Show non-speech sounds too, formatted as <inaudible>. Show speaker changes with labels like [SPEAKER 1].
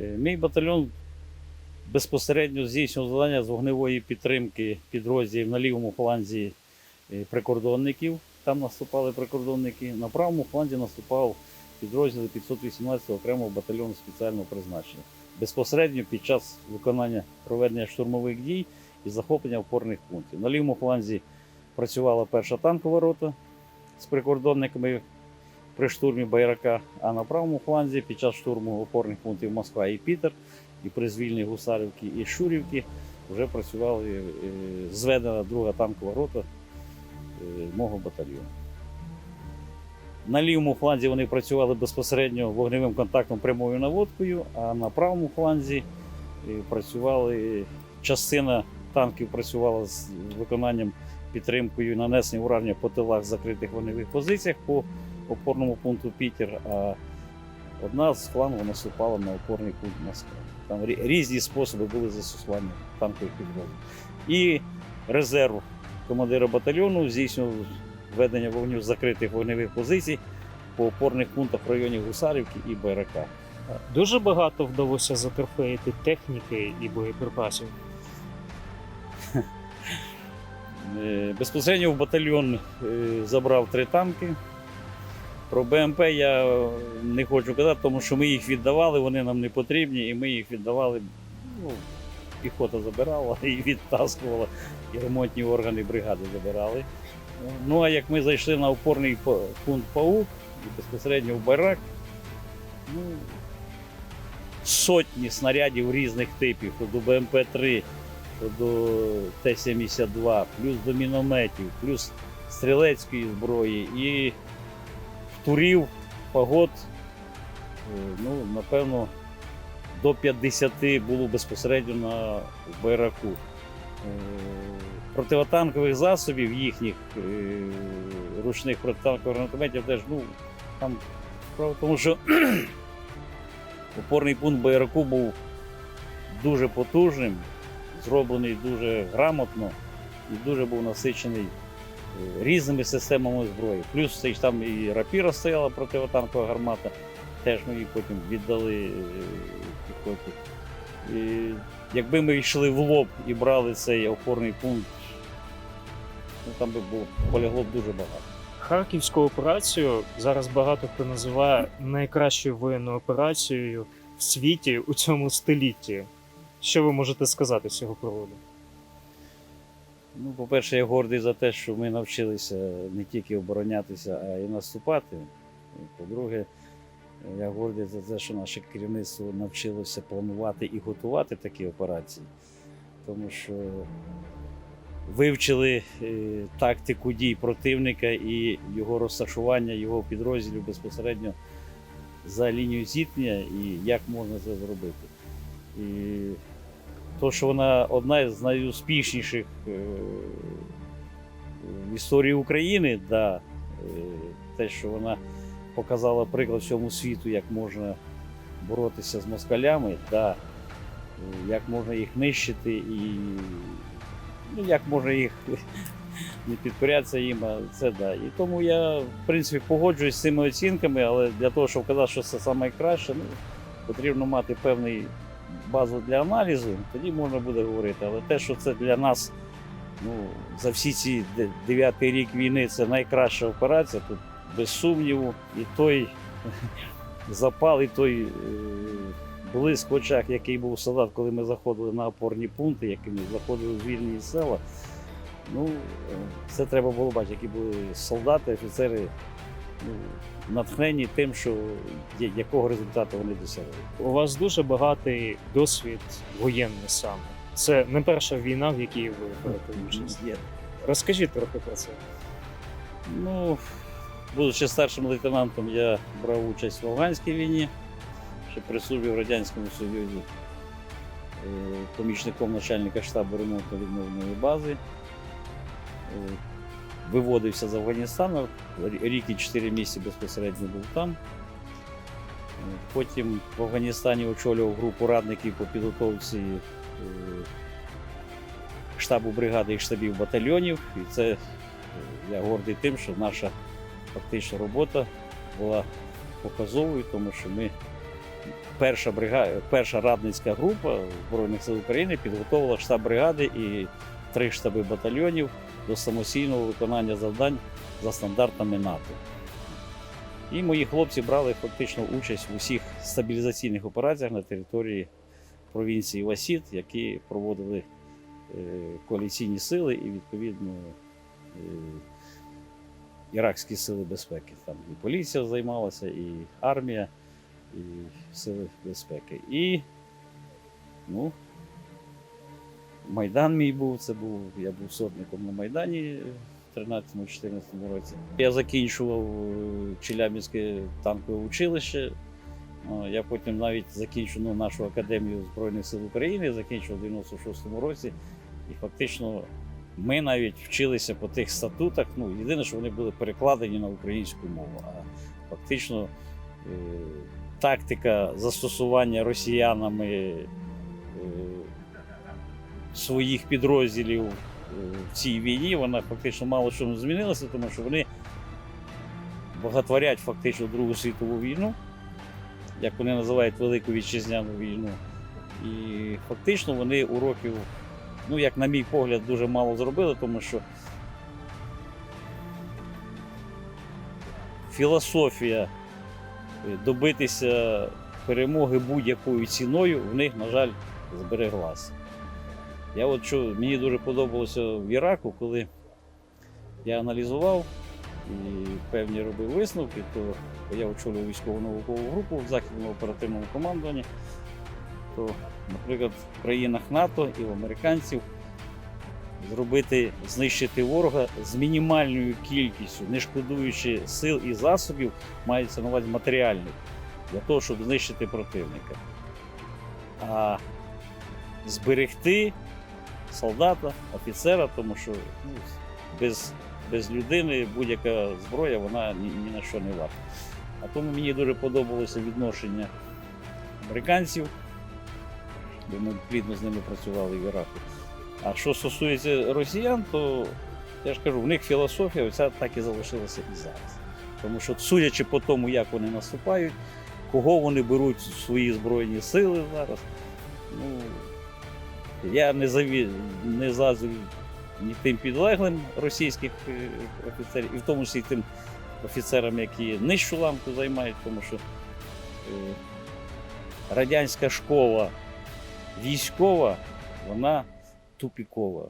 [SPEAKER 1] Е, Мій батальйон безпосередньо здійснював завдання з вогневої підтримки підрозділів на лівому фланзі е, прикордонників. Там наступали прикордонники. На правому фланзі наступав підрозділ 518 окремого батальйону спеціального призначення. Безпосередньо під час виконання проведення штурмових дій і захоплення опорних пунктів. На лівому фланзі працювала перша танкова рота з прикордонниками при штурмі Байрака, а на правому фланзі під час штурму опорних пунктів Москва і Пітер, і при звільненні Гусарівки і Шурівки вже працювали е, зведена друга танкова рота е, мого батальйону. На лівому фланзі вони працювали безпосередньо вогневим контактом прямою наводкою, а на правому фланзі е, працювали частина танків працювала з виконанням підтримкою нанесення ураження по тилах закритих вогневих позиціях по опорному пункту Пітер, а одна з флангу наступала на опорний пункт Москва. Там різні способи були застосування танкових підрозділів. І резерв командира батальйону здійснював ведення вогню з закритих вогневих позицій по опорних пунктах в районі Гусарівки і Байрака.
[SPEAKER 2] Дуже багато вдалося затрофеїти техніки і боєприпасів.
[SPEAKER 1] Е, Безпосередньо в батальйон е, забрав три танки. Про БМП я не хочу казати, тому що ми їх віддавали, вони нам не потрібні, і ми їх віддавали. Ну, піхота забирала <laughs> і відтаскувала, і ремонтні органи бригади забирали. Ну а як ми зайшли на опорний пункт ПАУК і безпосередньо в барак, ну, сотні снарядів різних типів, до БМП-3, то до Т-72, плюс до мінометів, плюс стрілецької зброї і турів, пагод, е, ну, напевно, до 50 було безпосередньо на байраку. Е, Противотанкових засобів їхніх е, ручних протитанкових гранатометів теж, ну, там справа тому, що <clears throat> опорний пункт байраку був дуже потужним, зроблений дуже грамотно і дуже був насичений різними системами зброї. Плюс це ж там і рапіра стояла противотанкова гармата, теж ми її потім віддали е, піхоті. І якби ми йшли в лоб і брали цей опорний пункт, ну, там би було, полягло б дуже багато.
[SPEAKER 2] Харківську операцію зараз багато хто називає найкращою воєнною операцією в світі у цьому столітті. Що ви можете сказати з цього приводу?
[SPEAKER 1] Ну, по-перше, я гордий за те, що ми навчилися не тільки оборонятися, а й наступати. По-друге, я гордий за те, що наше керівництво навчилося планувати і готувати такі операції, тому що вивчили е, тактику дій противника і його розташування, його підрозділів безпосередньо за лінією зіткнення і як можна це зробити. І то, що вона одна з найуспішніших е, в історії України, да, е, те, що вона показала приклад всьому світу, як можна боротися з москалями, да, е, як можна їх нищити і ну, як можна їх <laughs> не підкорятися їм, а це да. І тому я, в принципі, погоджуюсь з цими оцінками, але для того, щоб казати, що це найкраще, ну, потрібно мати певний базу для аналізу, тоді можна буде говорити. Але те, що це для нас ну, за всі ці де- дев'ятий рік війни це найкраща операція, тут без сумніву, і той <laughs> запал, і той е, блиск в очах, який був солдат, коли ми заходили на опорні пункти, які ми заходили в вільні села. Ну, е, це треба було бачити, які були солдати, офіцери натхнені тим, що якого результату вони досягли.
[SPEAKER 2] У вас дуже багатий досвід воєнний саме. Це не перша війна, в якій ви берете участь.
[SPEAKER 1] Є.
[SPEAKER 2] Розкажіть трохи про це.
[SPEAKER 1] Ну, будучи старшим лейтенантом, я брав участь в афганській війні, ще при службі в Радянському Союзі, е, помічником начальника штабу ремонту відновленої бази. Виводився з Афганістану, рік і 4 місяці безпосередньо був там. Потім в Афганістані очолював групу радників по підготовці е, штабу бригади і штабів батальйонів. І це Е, Я гордий тим, що наша фактична робота була показовою, тому що ми перша, брига... перша радницька група Збройних сил України підготовила штаб бригади і три штаби батальйонів до самостійного виконання завдань за стандартами НАТО. І мої хлопці брали фактично участь в усіх стабілізаційних операціях на території провінції Васіт, які проводили е, коаліційні сили і відповідно е, іракські сили безпеки. Там і поліція займалася, і армія, і сили безпеки. І ну, Майдан мій був, це був, я був сотником на Майдані в 13-14 році. Я закінчував е, Челябінське танкове училище. Я потім навіть закінчив ну, нашу академію Збройних сил України, закінчив у 96-му році. І фактично ми навіть вчилися по тих статутах. Ну, єдине, що вони були перекладені на українську мову. А фактично е, тактика застосування росіянами е, своїх підрозділів е, в цій війні, вона фактично мало що змінилася, тому що вони багатворять фактично Другу світову війну, як вони називають Велику Вітчизняну війну. І фактично вони уроків, ну, як на мій погляд, дуже мало зробили, тому що філософія е, добитися перемоги будь-якою ціною в них, на жаль, збереглася. Я от що мені дуже подобалося в Іраку, коли я аналізував і певні робив висновки, то я очолював військову наукову групу в західному оперативному командуванні, то, наприклад, в країнах НАТО і в американців зробити, знищити ворога з мінімальною кількістю, не шкодуючи сил і засобів, мається на увазі матеріальних, для того, щоб знищити противника. А зберегти солдата, офіцера, тому що ну, без, без людини будь-яка зброя вона ні, ні на що не варта. А тому мені дуже подобалося відношення американців, бо ми плідно з ними працювали в Іраку. А що стосується росіян, то я ж кажу, в них філософія оця так і залишилася і зараз. Тому що, судячи по тому, як вони наступають, кого вони беруть в свої збройні сили зараз, ну, я не, заві... не заздрю ні тим підлеглим російських е, офіцерів, і в тому числі тим офіцерам, які нижчу ламку займають, тому що е, радянська школа військова, вона тупікова.